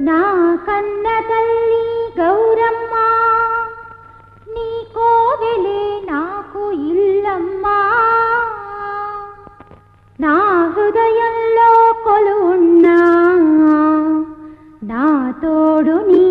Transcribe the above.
నా కన్న తల్లి గౌరమ్మ నీ కోవెలే నాకు ఇల్లమ్మా. నా హృదయంలో కొలున్నా నా తోడు నీ